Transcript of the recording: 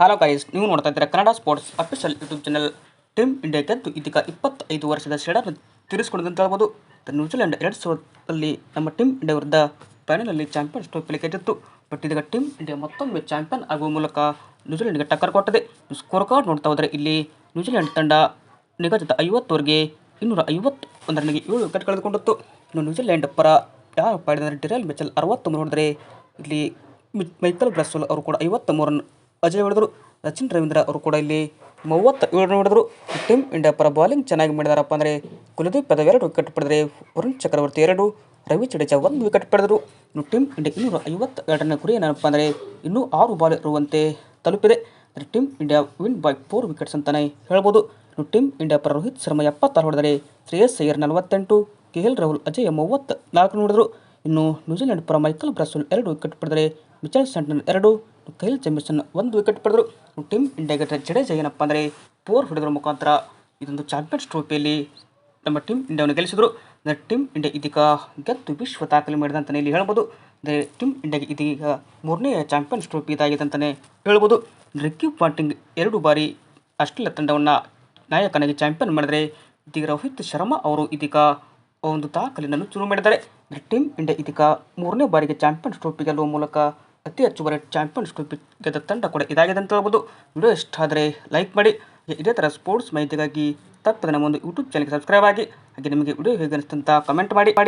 Hello guys ನೀವು ನೋಡ್ತಾ ಇದ್ದೀರಾ Kannada sports official YouTube channel team India ಗೆದ್ದು ಇದೀಗ ಇಪ್ಪತ್ತೈದು ವರ್ಷದ ಸೆಡರ್ ತೀರಿಸಿಕೊಂಡಿದೆ ಹೇಳ್ಬೋದು. ನ್ಯೂಜಿಲೆಂಡ್ ಎರಡು ಸಾವಿರದಲ್ಲಿ ನಮ್ಮ ಟೀಮ್ ಇಂಡಿಯಾ ವಿರುದ್ಧ ಫೈನಲಲ್ಲಿ ಚಾಂಪಿಯನ್ಸ್ ಟ್ರೋಫಿಲಿ ಗೆದ್ದಿತ್ತು. ಬಟ್ ಇದೀಗ ಟೀಮ್ ಇಂಡಿಯಾ ಮತ್ತೊಮ್ಮೆ ಚಾಂಪಿಯನ್ ಆಗುವ ಮೂಲಕ ನ್ಯೂಜಿಲೆಂಡ್ಗೆ ಟಕ್ಕರ್ ಕೊಟ್ಟಿದೆ. ಸ್ಕೋರ್ ಕಾರ್ಡ್ ನೋಡ್ತಾ ಹೋದರೆ ಇಲ್ಲಿ ನ್ಯೂಜಿಲೆಂಡ್ ತಂಡ ನಿಗದಿತ ಐವತ್ತವರೆಗೆ ಇನ್ನೂರ ಐವತ್ತು ಒಂದರನಿಗೆ ಏಳು ವಿಕೆಟ್ ಕಳೆದುಕೊಂಡಿತ್ತು. ಇನ್ನು ನ್ಯೂಜಿಲೆಂಡ್ ಪರ ಯಾರು ಪಾಡಿದರೆ ಡಿರೆಲ್ ಮೆಚಲ್ ಅರವತ್ತೊಂದು ನೋಡಿದರೆ ಇಲ್ಲಿ ಮೈಕಲ್ ಬ್ರಸ್ಸೋಲ್ ಅವರು ಕೂಡ ಐವತ್ತ ಮೂರನ್ನು ಅಜಯ್ ಹೊಡೆದರು, ಸಚಿನ್ ರವೀಂದ್ರ ಅವರು ಕೂಡ ಇಲ್ಲಿ ಮೂವತ್ತ ಏಳು ರನ್ ಹೊಡೆದರು. ಟೀಮ್ ಇಂಡಿಯಾ ಪರ ಬಾಲಿಂಗ್ ಚೆನ್ನಾಗಿ ಮಾಡಿದಾರಪ್ಪ ಅಂದರೆ ಕುಲದೀಪ್ ಯಾದವ್ ಎರಡು ವಿಕೆಟ್ ಪಡೆದರೆ ವರುಣ್ ಚಕ್ರವರ್ತಿ ಎರಡು, ರವಿ ಜಡೇಜಾ ಒಂದು ವಿಕೆಟ್ ಪಡೆದರು. ಇನ್ನು ಟೀಮ್ ಇಂಡಿಯಾ ಇನ್ನೂರ ಐವತ್ತ ಎರಡನೇ ಗುರಿ ಏನಪ್ಪ ಅಂದರೆ ಇನ್ನೂ ಆರು ಬಾಲ್ ಇರುವಂತೆ ತಲುಪಿದೆ. Team India win by four wickets ಅಂತಲೇ ಹೇಳ್ಬೋದು. ಇನ್ನು ಟೀಮ್ ಇಂಡಿಯಾ ಪರ ರೋಹಿತ್ ಶರ್ಮಾ ಎಪ್ಪತ್ತಾರು ಹೊಡೆದರೆ ಶ್ರೇಯಸ್ ಅಯ್ಯರ್ ನಲವತ್ತೆಂಟು ಕೆ ಎಲ್ ರಾಹುಲ್ ಅಜಯ್ ಮೂವತ್ತ ನಾಲ್ಕು ನೋಡಿದರು ಇನ್ನು ನ್ಯೂಜಿಲೆಂಡ್ ಪರ ಮೈಕಲ್ ಬ್ರಸುಲ್ ಎರಡು ವಿಕೆಟ್ ಪಡೆದರೆ ಮಿಚೆಲ್ ಸ್ಯಾಂಟನ್ ಎರಡು ಕೈಲ್ ಚೆಂಬರ್ಸನ್ ಒಂದು ವಿಕೆಟ್ ಪಡೆದರು. ಟೀಮ್ ಇಂಡಿಯಾಗೆ ಜಡೇಜಾ ಏನಪ್ಪ ಅಂದರೆ ಪೋರ್ ಹೊಡೆದ್ರ ಮುಖಾಂತರ. ಇದೊಂದು ಚಾಂಪಿಯನ್ಸ್ ಟ್ರೋಫಿಯಲ್ಲಿ ನಮ್ಮ ಟೀಮ್ ಇಂಡಿಯಾವನ್ನು ಗೆಲ್ಲಿಸಿದರು. ಅಂದರೆ ಟೀಮ್ ಇಂಡಿಯಾ ಇದೀಗ ಗೆದ್ದು ವಿಶ್ವ ದಾಖಲೆ ಮಾಡಿದೆ ಅಂತಲೇ ಇಲ್ಲಿ ಹೇಳ್ಬೋದು. ಅಂದರೆ ಟೀಮ್ ಇಂಡಿಯಾಗೆ ಇದೀಗ ಮೂರನೇ ಚಾಂಪಿಯನ್ಸ್ ಟ್ರೋಫಿ ಇದಾಗಿದೆ ಅಂತಲೇ ಹೇಳ್ಬೋದು. ರಿಕ್ಕಿ ಪಾಂಟಿಂಗ್ ಎರಡು ಬಾರಿ ಆಸ್ಟ್ರೇಲಿಯಾ ತಂಡವನ್ನು ನಾಯಕನಾಗಿ ಚಾಂಪಿಯನ್ ಮಾಡಿದರೆ ಇದೀಗ ರೋಹಿತ್ ಶರ್ಮಾ ಅವರು ಇದೀಗ ಒಂದು ದಾಖಲೆಯನ್ನು ಶುರು ಮಾಡಿದ್ದಾರೆ. ಟೀಮ್ ಇಂಡಿಯಾ ಇದೀಗ ಮೂರನೇ ಬಾರಿಗೆ ಚಾಂಪಿಯನ್ಸ್ ಟ್ರೋಫಿ ಗೆಲ್ಲುವ ಮೂಲಕ ಅತಿ ಹೆಚ್ಚು ಬಾರಿ ಚಾಂಪಿಯನ್ಸ್ ಟ್ರೋಫಿ ಗೆದ್ದ ತಂಡ ಕೂಡ ಇದಾಗಿದೆ ಅಂತ ಹೇಳ್ಬೋದು. ವಿಡಿಯೋ ಇಷ್ಟ ಆದರೆ ಲೈಕ್ ಮಾಡಿ. ಇದೇ ಥರ ಸ್ಪೋರ್ಟ್ಸ್ ಮಾಹಿತಿಗಾಗಿ ತಪ್ಪದೆ ನಮ್ಮ ಒಂದು ಯೂಟ್ಯೂಬ್ ಚಾನಲ್ಗೆ ಸಬ್ಸ್ಕ್ರೈಬ್ ಆಗಿ, ಹಾಗೆ ನಿಮಗೆ ವಿಡಿಯೋ ಹೇಗೆ ಅನಿಸ್ತಂತ ಕಮೆಂಟ್ ಮಾಡಿ ಮಾಡಿ.